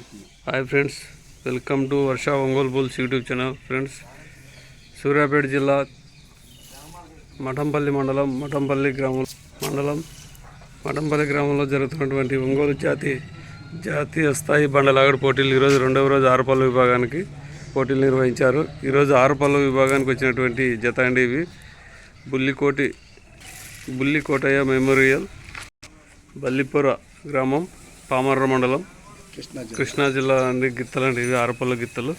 Hi friends welcome to Varsha Ongole bulls YouTube channel friends Suryapet జిల్లా మఠంపల్లి మండలం మఠంపల్లి గ్రామం మండలం మఠంపల్లి గ్రామంలో జరుగుతున్నటువంటి ఒంగోలు జాతి జాతీయ స్థాయి బండలాగడ పోటీలు ఈరోజు రెండవ రోజు ఆరుపల్లి విభాగానికి పోటీలు నిర్వహించారు. ఈరోజు ఆరుపల్లి విభాగానికి వచ్చినటువంటి జత అండి ఇవి. బుల్లికోటి బుల్లికోటయ్య మెమోరియల్ బల్లిపుర గ్రామం పామర్ర మండలం కృష్ణా జిల్లా. అండి గిత్తలు అండి ఇవి ఆరపల్ల గిత్తలు.